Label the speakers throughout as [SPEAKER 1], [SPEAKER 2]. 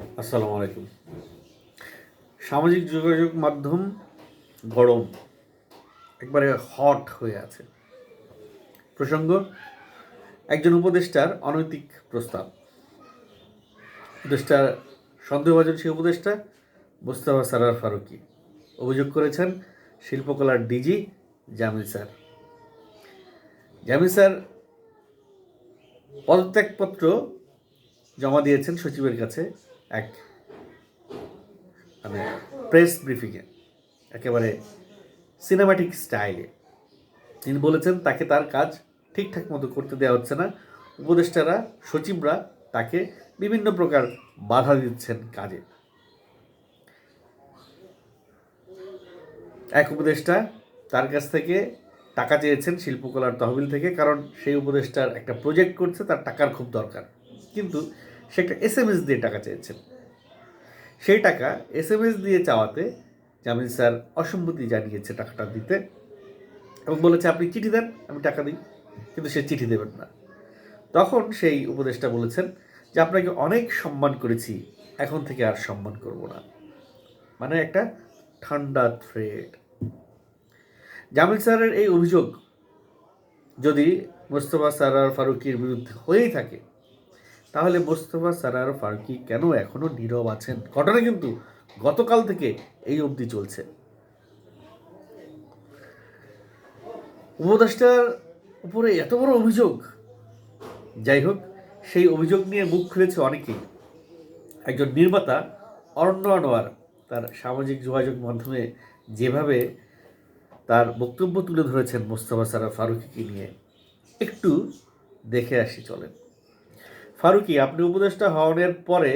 [SPEAKER 1] আসসালামু আলাইকুম। সামাজিক যোগাযোগ মাধ্যম গরম, একবারে হট হয়ে আছে। প্রসঙ্গ, একজন উপদেষ্টার অনৈতিক প্রস্তাব। উপদেষ্টার সন্দেহভাজন সেই উপদেষ্টা, মোস্তফা সারার ফারুকি। অভিযোগ করেছেন, শিল্পকলার DG Jamil sir. Jamil sir পদত্যাগপত্র জমা দিয়েছেন সচিবের কাছে। এক মানে প্রেস ব্রিফিংয়ে একেবারে সিনেমাটিক স্টাইলে তিনি বলেছেন, তাকে তার কাজ ঠিকঠাক মতো করতে দেওয়া হচ্ছে না। উপদেষ্টারা, সচিবরা তাকে বিভিন্ন প্রকার বাধা দিচ্ছেন কাজে। এক উপদেষ্টা তার কাছ থেকে টাকা চেয়েছেন শিল্পকলার তহবিল থেকে, কারণ সেই উপদেষ্টার একটা প্রজেক্ট করছে, তার টাকার খুব দরকার। কিন্তু সে একটা এস এম এস দিয়ে টাকা চেয়েছেন। সেই টাকা এস এম এস দিয়ে চাওয়াতে জামিল স্যার অসম্মতি জানিয়েছে টাকাটা দিতে এবং বলেছে, আপনি চিঠি দেন, আমি টাকা দিই। কিন্তু সে চিঠি দেবেন না। তখন সেই উপদেষ্টা বলেছেন যে, আপনাকে অনেক সম্মান করেছি, এখন থেকে আর সম্মান করব না। মানে একটা ঠান্ডা থ্রেড জামিল স্যারের এই অভিযোগ যদি মোস্তফা সারার ফারুকির বিরুদ্ধে হয়েই থাকে তাহলে মোস্তফা সারার ফারুকি কেন এখনও নীরব আছেন? ঘটনা কিন্তু গতকাল থেকে এই অবধি চলছে। উপদেষ্টার উপরে এত বড় অভিযোগ। যাই হোক, সেই অভিযোগ নিয়ে মুখ খুলেছে অনেকেই। একজন নির্মাতা, অরণ্য আনোয়ার, তার সামাজিক যোগাযোগ মাধ্যমে যেভাবে তার বক্তব্য তুলে ধরেছেন মোস্তফা সারা ফারুকিকে নিয়ে। একটু দেখে আসি, চলেন। ফারুকি, আপনি উপদেষ্টা হওয়ার পরে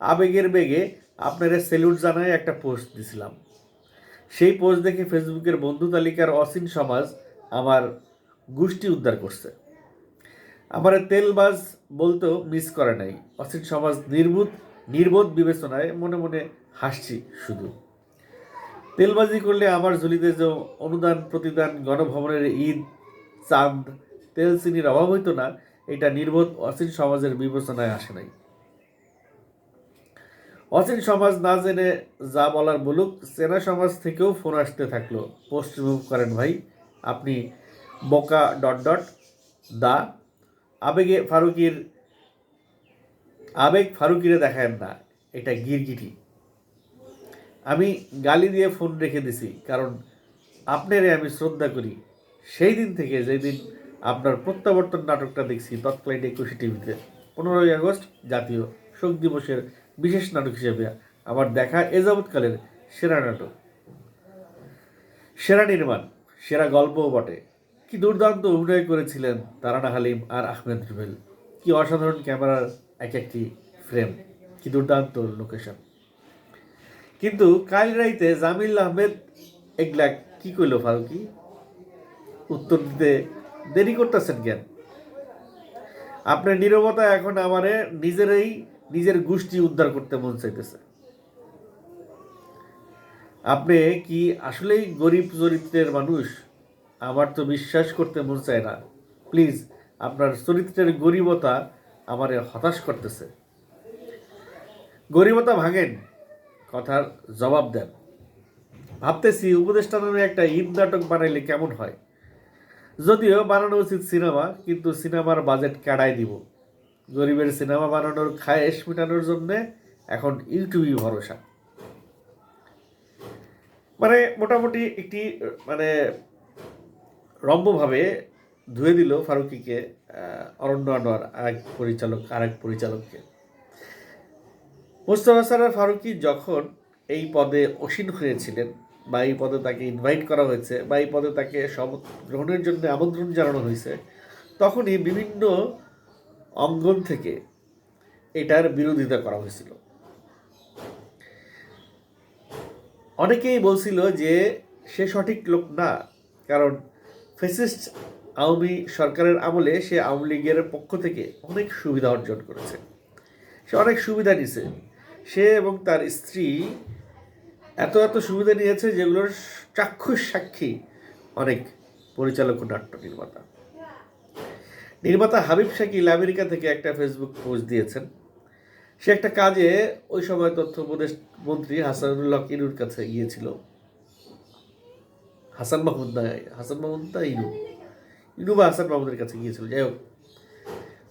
[SPEAKER 1] আবেগের বেগে আপনার সেলুট জানায় একটা পোস্ট দিছিলাম। সেই পোস্ট দেখে ফেসবুকের বন্ধু তালিকার অসীন সমাজ আমার গোষ্ঠী উদ্ধার করছে। আমার তেলবাজ বলতেও মিস করে নাই। অসীন সমাজ নির্বুধ, নির্বোধ বিবেচনায় মনে মনে হাসছি শুধু। তেলবাজি করলে আমার ঝুলিতে যে অনুদান, প্রতিদান, গণভবনের ঈদ, চাঁদ তেল চিনির অভাব হইতো না এটা নির্বোধ অসীন সমাজের বিবেচনায় আসে নাই। অচেন সমাজ না জেনে যা বলার বলুক চেনা সমাজ থেকেও ফোন আসতে থাকল পোস্ট রিমুভ করেন ভাই, আপনি বোকা ডট ডট, দা, আবেগে ফারুকির, আবেগ ফারুকিরে দেখায়েন না, এটা গিরগিটি। আমি গালি দিয়ে ফোন রেখে দিছি, কারণ আপনারে আমি শ্রদ্ধা করি। সেই দিন থেকে যেই দিন আপনার প্রত্যাবর্তন নাটকটা দেখছি তৎকালীন একুশে টিভিতে। পনেরোই আগস্ট জাতীয় শোক দিবসের বিশেষ নাটক হিসেবে আমার দেখা এ সেরা নাটক। সেরা নির্মাণ, সেরা গল্পও বটে। কি দুর্দান্ত অভিনয় করেছিলেন তারানা হালিম আর আহমেদ রুবেল। কি অসাধারণ ক্যামেরার এক একটি ফ্রেম। কি দুর্দান্ত লোকেশন। কিন্তু কাল রাইতে জামিল আহমেদ এগুলা কি কইল ফারুকি? উত্তর দিতে দেরি করতেছেন কেন? আপনার নীরবতা এখন আমারে নিজেরই নিজের গোষ্ঠী উদ্ধার করতে মন চাইতেছে। আপনি কি আসলেই গরিব চরিত্রের মানুষ? আমার তো বিশ্বাস করতে মন চায় না। প্লিজ, আপনার চরিত্রের গরিবতা আমারে হতাশ করতেছে। গরিবতা ভাঙেন, কথার জবাব দেন। ভাবতেছি উপদেষ্টা নামে একটা ঈদ নাটক বানাইলে কেমন হয়? যদিও বানানো উচিত সিনেমা, কিন্তু সিনেমার বাজেট কাড়াই দিব গরিবের সিনেমা বানানোর খায়েশ মেটানোর জন্যে এখন ইউটিউবই ভরসা। মানে মোটামুটি একটি মানে রম্যভাবে ধুয়ে দিল ফারুকিকে অরণ্য আনোয়ার আরেক পরিচালক, আরেক পরিচালককে। মোস্তফা সারার ফারুকি যখন এই পদে অসীন হয়েছিলেন বা এই পদে তাকে ইনভাইট করা হয়েছে বা এই পদে তাকে শপথ গ্রহণের জন্য আমন্ত্রণ জানানো হয়েছে, তখনই বিভিন্ন অঙ্গন থেকে এটার বিরোধিতা করা হয়েছিল। অনেকেই বলছিল যে সে সঠিক লোক না, কারণ ফেসিস্ট আওয়ামী সরকারের আমলে সে আওয়ামী লীগের পক্ষ থেকে অনেক সুবিধা অর্জন করেছে। সে অনেক সুবিধা নিছে সে এবং তার স্ত্রী এত এত সুবিধা নিয়েছে যেগুলোর চাক্ষুষ সাক্ষী অনেক পরিচালক ও নাট্য নির্মাতা। নির্মাতা হাবিব শাকিল আমেরিকা থেকে একটা ফেসবুক পোস্ট দিয়েছেন। সে একটা কাজে ওই সময় তথ্য উপদেশ মন্ত্রী হাসানুল্লাহ ইনুর কাছে গিয়েছিল। হাসান মাহমুদ হাসান মাহমুদ না ইনু? ইনু বা হাসান মাহমুদের কাছে গিয়েছিল। যাই হোক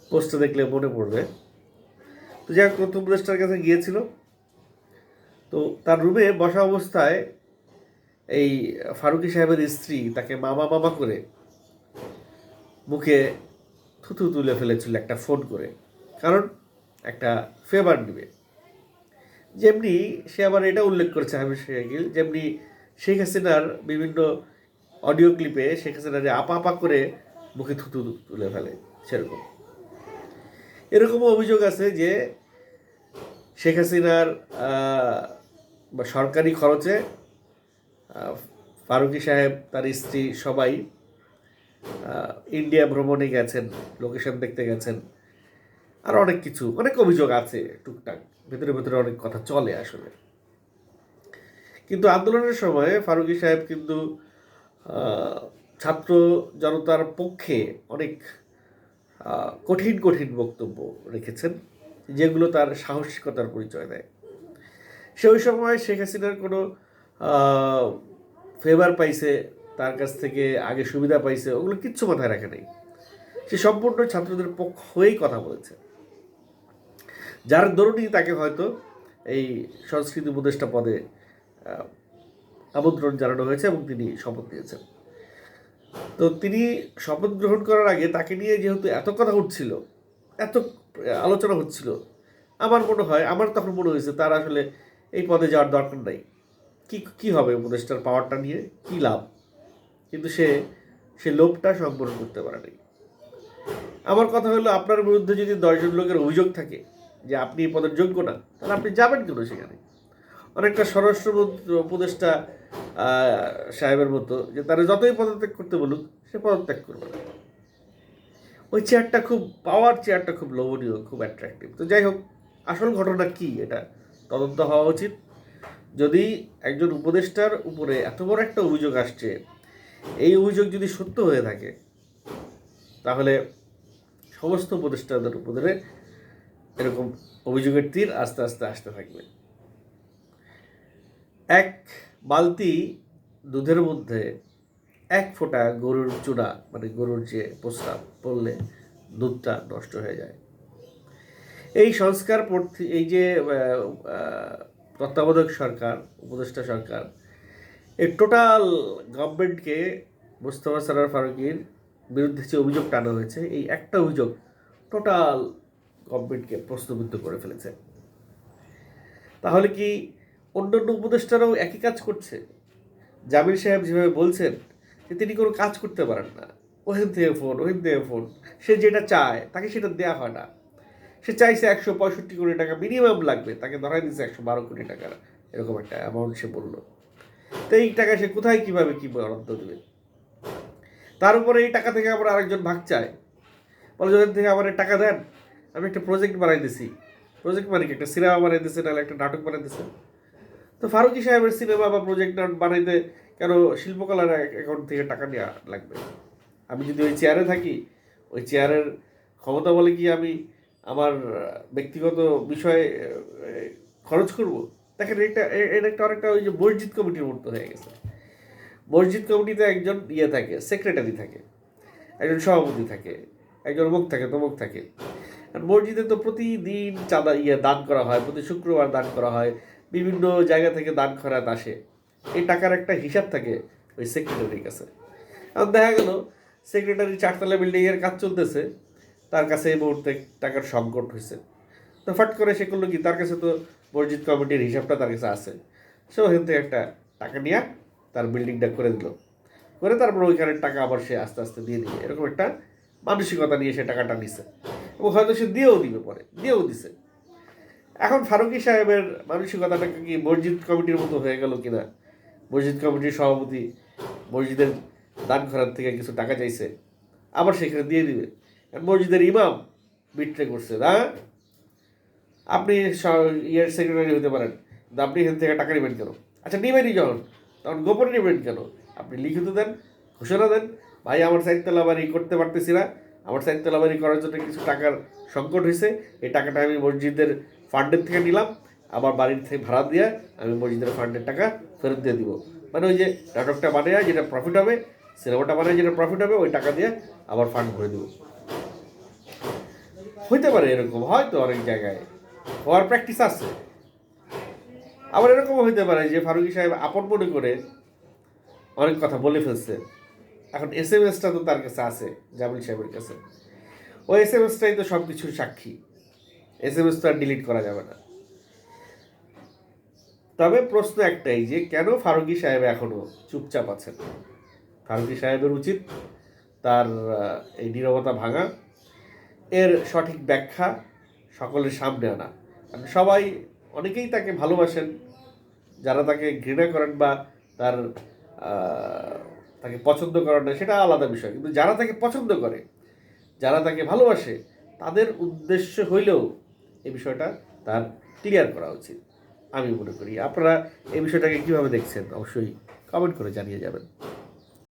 [SPEAKER 1] পোস্টটা দেখলে মনে পড়বে। তো যাই হোক, তথ্য উপদেষ্টার কাছে গিয়েছিল। তো তার রুমে বসা অবস্থায় এই ফারুকি সাহেবের স্ত্রী তাকে মামা মামা করে মুখে থুতু তুলে ফেলেছিল একটা ফোন করে। কারণ একটা ফেভার নেবে। যেমনি সে আবার এটা উল্লেখ করেছে হামিদ শেখিল যেমনি শেখ হাসিনার বিভিন্ন অডিও ক্লিপে শেখ হাসিনা যে আপা আপা করে মুখে থুতু তুলে ফেলে, সেরকম। এরকমও অভিযোগ আছে যে শেখ হাসিনার বা সরকারি খরচে ফারুকি সাহেব, তার স্ত্রী, সবাই ইন্ডিয়া ভ্রমণে গেছেন, লোকেশন দেখতে গেছেন। আর অনেক কিছু, অনেক অভিযোগ আছে টুকটাক, ভেতরে ভেতরে অনেক কথা চলে আসলে। কিন্তু আন্দোলনের সময় ফারুকি সাহেব কিন্তু ছাত্র জনতার পক্ষে অনেক কঠিন কঠিন বক্তব্য রেখেছেন, যেগুলো তার সাহসিকতার পরিচয় দেয়। সে ওই সময় শেখ হাসিনার কোনো ফেভার পাইছে, তার কাছ থেকে আগে সুবিধা পাইছে, ওগুলো কিচ্ছু মাথায় রাখে নাই। সে সম্পূর্ণ ছাত্রদের পক্ষ হয়েই কথা বলেছে। যার দরুনই তাকে হয়তো এই সংস্কৃতি উপদেষ্টা পদে আমন্ত্রণ জানানো হয়েছে এবং তিনি শপথ নিয়েছেন। তো তিনি শপথ গ্রহণ করার আগে তাকে নিয়ে যেহেতু এত কথা উঠছিল, এত, আলোচনা হচ্ছিল, আমার মনে হয়, আমার তখন মনে হয়েছে তার আসলে এই পদে যাওয়ার দরকার নাই। কি কি হবে উপদেষ্টার পাওয়ারটা নিয়ে? কি লাভ? কিন্তু সে সে লোভটা সম্পূর্ণ করতে পারে নাই। আমার কথা হলো, আপনার বিরুদ্ধে যদি দশজন লোকের অভিযোগ থাকে যে আপনি এই পদের যোগ্য না, তাহলে আপনি যাবেন কেন সেখানে? অনেকটা স্বরাষ্ট্র উপদেষ্টা সাহেবের মতো যে তারা যতই পদত্যাগ করতে বলুক, সে পদত্যাগ করবে না। ওই চেয়ারটা খুব পাওয়ার চেয়ারটা খুব লোভনীয়, খুব অ্যাট্রাক্টিভ তো যাই হোক, আসল ঘটনা কি এটা? তদন্ত হওয়া উচিত। যদি একজন উপদেষ্টার উপরে এত বড় একটা অভিযোগ আসছে, এই অভিযোগ যদি সত্য হয়ে থাকে, তাহলে সমস্ত উপদেষ্টাদের উপরে এরকম অভিযোগের তীর আস্তে আস্তে আসতে থাকবে। এক বালতি দুধের মধ্যে এক ফোঁটা গরুর চূড়া মানে গরুর যে প্রস্তাব পড়লে দুধটা নষ্ট হয়ে যায়। এই সংস্কার এই যে তত্ত্বাবধায়ক সরকার, উপদেষ্টা সরকার, এই টোটাল গভর্নমেন্টকে মোস্তফা সারার ফারুকির বিরুদ্ধে যে অভিযোগ টানা হয়েছে, এই একটা অভিযোগ টোটাল গভর্নমেন্টকে প্রশ্নবিদ্ধ করে ফেলেছে। তাহলে কি অন্যান্য উপদেষ্টারাও একই কাজ করছে? জামির সাহেব যেভাবে বলছেন যে তিনি কোনো কাজ করতে পারেন না। ওহেন থেকে ফোন ওহেন থেকে ফোন সে যেটা চায়, তাকে সেটা দেওয়া হয় না। সে চাইছে একশো পঁয়ষট্টি কোটি টাকা মিনিমাম লাগবে, তাকে ধরাই দিচ্ছে একশো বারো কোটি টাকা এরকম একটা অ্যামাউন্ট সে বলল। তো এই টাকা সে কোথায়, কীভাবে, কী বরাদ্দ দেবে? তার উপরে এই টাকা থেকে আবার আরেকজন ভাগ চায়। বলে, যদি থেকে আমার টাকা দেন, আমি একটা প্রজেক্ট বানাই দিছি। প্রজেক্ট মানে কি? একটা সিনেমা বানাই দিছে, নাহলে একটা নাটক বানাই দিছে। তো ফারুকি সাহেবের সিনেমা বা প্রজেক্ট বানাইতে কেন শিল্পকলার অ্যাকাউন্ট থেকে টাকা নেওয়া লাগবে? আমি যদি ওই চেয়ারে থাকি, ওই চেয়ারের ক্ষমতা বলে কি আমি আমার ব্যক্তিগত বিষয়ে খরচ করব। দেখেন, এটা এটা একটা অনেকটা ওই যে মসজিদ কমিটির মতো হয়ে গেছে। মসজিদ কমিটিতে একজন ইয়ে থাকে সেক্রেটারি থাকে, একজন সভাপতি থাকে, একজন অমুক থাকে তমুক থাকে। আর মসজিদে তো প্রতিদিন চাঁদা ইয়ে দান করা হয়, প্রতি শুক্রবার দান করা হয়, বিভিন্ন জায়গা থেকে দান খরাত আসে। এই টাকার একটা হিসাব থাকে ওই সেক্রেটারির কাছে। এখন দেখা গেল সেক্রেটারি চারতলা বিল্ডিংয়ের কাজ চলতেছে। তার কাছে এই মুহূর্তে টাকার সংকট হয়েছে। তো ফাট করে সে করল কি, তার কাছে তো মসজিদ কমিটির হিসাবটা তার কাছে আছে। সে ওখান থেকে একটা টাকা নিয়ে তার বিল্ডিংটা করে দিল। করে তারপর ওইখানে টাকা আবার সে আস্তে আস্তে দিয়ে দিবে এরকম একটা মানসিকতা নিয়ে সে টাকাটা নিছে। এবং হয়তো সে দিয়েও দিবে পরে, দিয়েও দিছে। এখন ফারুকি সাহেবের মানসিকতাটা কি মসজিদ কমিটির মতো হয়ে গেল কিনা? মসজিদ কমিটির সভাপতি মসজিদের দান খরার থেকে কিছু টাকা চাইছে, আবার সেখানে দিয়ে দিবে। মসজিদের ইমাম বিট্রে করছে, না? আপনি ইয়ের সেক্রেটারি হতে পারেন আপনি এখান থেকে টাকা নেবেন কেন? আচ্ছা নেবেনই যখন, তখন গোপনে নেবেন কেন? আপনি লিখিত দেন, ঘোষণা দেন, ভাই, আমার বাড়ি করতে পারতেছি না, আমার বাড়ি করার জন্য কিছু টাকার সংকট হয়েছে এই টাকাটা আমি মসজিদের ফান্ডের থেকে নিলাম, আমার বাড়ির থেকে ভাড়া দিয়ে আমি মসজিদের ফান্ডের টাকা ফেরত দিয়ে দিব। মানে ওই যে নাটকটা বানায়, যেটা প্রফিট হবে, সিনেমাটা বানায় যেটা প্রফিট হবে, ওই টাকা দিয়ে আবার ফান্ড ভরে দেবো। হইতে পারে এরকম, হয়তো অনেক জায়গায়। হওয়ার প্র্যাকটিস আছে। আবার এরকমও হইতে পারে যে ফারুকি সাহেব আপন মনে করে অনেক কথা বলে ফেলছে। এখন এস এম এসটা তো তার কাছে আছে, জামিল সাহেবের কাছে। ওই এস এম এসটাই তো সব কিছুর সাক্ষী। এস এম এস তো আর ডিলিট করা যাবে না। তবে প্রশ্ন একটাই যে কেন ফারুকি সাহেব এখনও চুপচাপ আছেন? ফারুকি সাহেবের উচিত তার এই নীরবতা ভাঙা। এর সঠিক ব্যাখ্যা সকলের সামনে আনা। সবাই অনেকেই তাকে ভালোবাসেন, যারা তাকে ঘৃণা করেন বা তার তাকে পছন্দ করেন না, সেটা আলাদা বিষয়। কিন্তু যারা তাকে পছন্দ করে, যারা তাকে ভালোবাসে, তাদের উদ্দেশ্য হইলেও এই বিষয়টা তার ক্লিয়ার করা উচিত, আমি মনে করি। আপনারা এই বিষয়টাকে কীভাবে দেখছেন? অবশ্যই কমেন্ট করে জানিয়ে যাবেন।